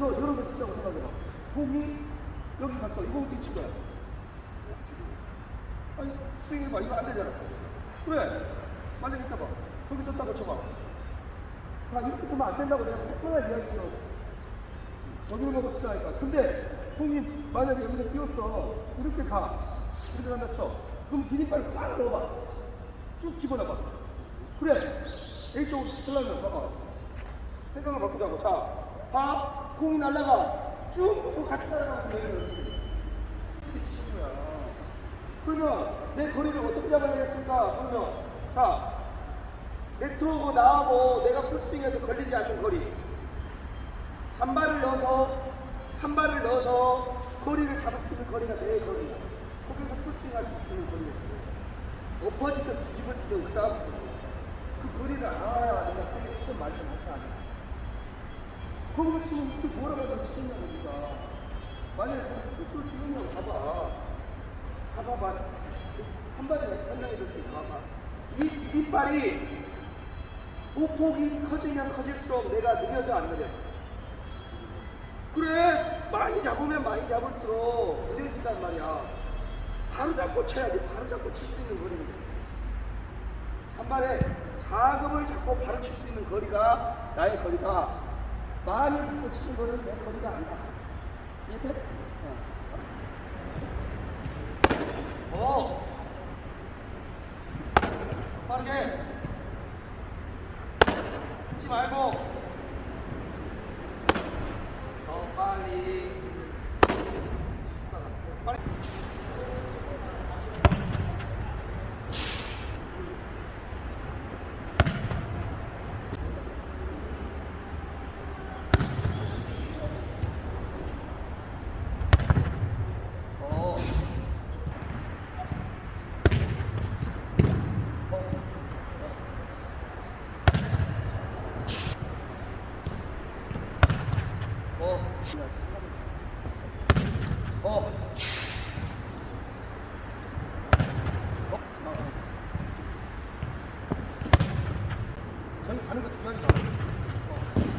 여기서 여러 개 치자고 생각해봐. 공이 여기 갔어. 이거 어떻게 칠 거야? 아니 스윙해봐. 이거 안 되잖아. 그래. 만약에 있다 봐. 거기 썼다고 쳐봐. 나 이렇게 보면 안 된다고 내가 얼마나 이야기해요. 여기를 보고 치자니까. 근데 공이 만약에 여기서 뛰었어. 이렇게 가. 이렇게 간다 쳐. 그럼 디딤발 싹 넣어봐. 쭉 집어넣어봐. 그래. A쪽으로 치려면 봐봐. 생각을 바꾸자고. 자, 봐. 공이 날라가. 쭉또 같이 내려오는 이렇게 치는 거야. 그러면 내 거리를 어떻게 잡아야 되겠습니까? 그러면 자, 네트워크 나하고 내가 풀스윙에서 걸리지 않는 거리. 잔발을 넣어서 한 발을 넣어서 거리를 잡을 수 있는 거리가 내 거리야. 거기서 풀스윙할 수 있는 거리를 잡아야 돼. 엎어지든 뒤집어지든 그 다음부터 그 거리를 알아야 내가 치좀 말좀 할거 아 거기서 치면 또 뭐라고 해도 치겠냐고 우리가. 만약에 거기서 풀스윙 뛰느냐고 봐봐. 봐봐봐. 한 발이 상당히 이렇게 가봐. 이 디딤발이 보폭이 커지면 커질수록 내가 느려져 안 느려져? 그래 많이 잡으면 많이 잡을수록 느려진단 말이야. 바로 잡고 쳐야지. 바로 잡고 칠 수 있는 잡아야지. 산발에 자금을 잡고 바로 칠 수 있는 거리가 나의 거리다. 많이 잡고 치는 거리는 내 거리가 아니다. 이해돼? 어. 어. 빠르게. 잊지 말고. 더 빨리. 빨리. 어. 어. 어. 어. 저기 가는 거 중요하지 않아. 어.